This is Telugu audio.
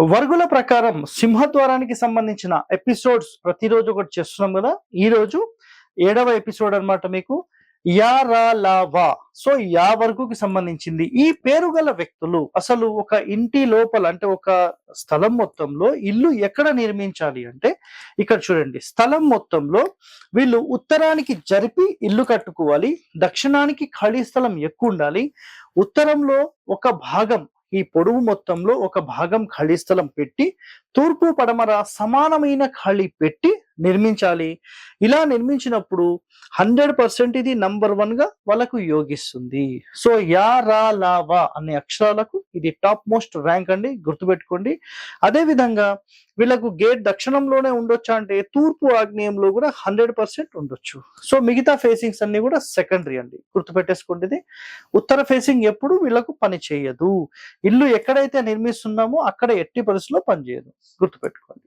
వర్గుల ప్రకారం సింహద్వారానికి సంబంధించిన ఎపిసోడ్స్ ప్రతిరోజు ఒకటి చేస్తున్నాం కదా. ఈ రోజు ఏడవ ఎపిసోడ్ అనమాట మీకు. యా రా లా వా. సో యా వర్గుకి సంబంధించింది. ఈ పేరు గల వ్యక్తులు అసలు ఒక ఇంటి లోపల అంటే ఒక స్థలం మొత్తంలో ఇల్లు ఎక్కడ నిర్మించాలి అంటే ఇక్కడ చూడండి. స్థలం మొత్తంలో వీళ్ళు ఉత్తరానికి జరిపి ఇల్లు కట్టుకోవాలి. దక్షిణానికి ఖాళీ స్థలం ఎక్కువ ఉండాలి. ఉత్తరంలో ఒక భాగం ఈ పొడవు మొత్తంలో ఒక భాగం ఖాళీ స్థలం పెట్టి తూర్పు పడమర సమానమైన ఖాళీ పెట్టి నిర్మించాలి. ఇలా నిర్మించినప్పుడు హండ్రెడ్ పర్సెంట్ ఇది నంబర్ వన్గా వాళ్ళకు యోగిస్తుంది. సో యా రా లా వా అనే అక్షరాలకు ఇది టాప్ మోస్ట్ ర్యాంక్ అండి. గుర్తుపెట్టుకోండి. అదే విధంగా వీళ్ళకు గేట్ దక్షిణంలోనే ఉండొచ్చా అంటే తూర్పు ఆగ్నేయంలో కూడా హండ్రెడ్ పర్సెంట్ ఉండొచ్చు. సో మిగతా ఫేసింగ్స్ అన్ని కూడా సెకండరీ అండి. గుర్తుపెట్టేసుకోండి ఇది ఉత్తర ఫేసింగ్ ఎప్పుడు వీళ్ళకు పని చేయదు. ఇల్లు ఎక్కడైతే నిర్మిస్తున్నామో అక్కడ ఎట్టి పరిస్థితుల్లో పనిచేయదు గుర్తుపెట్టుకోండి.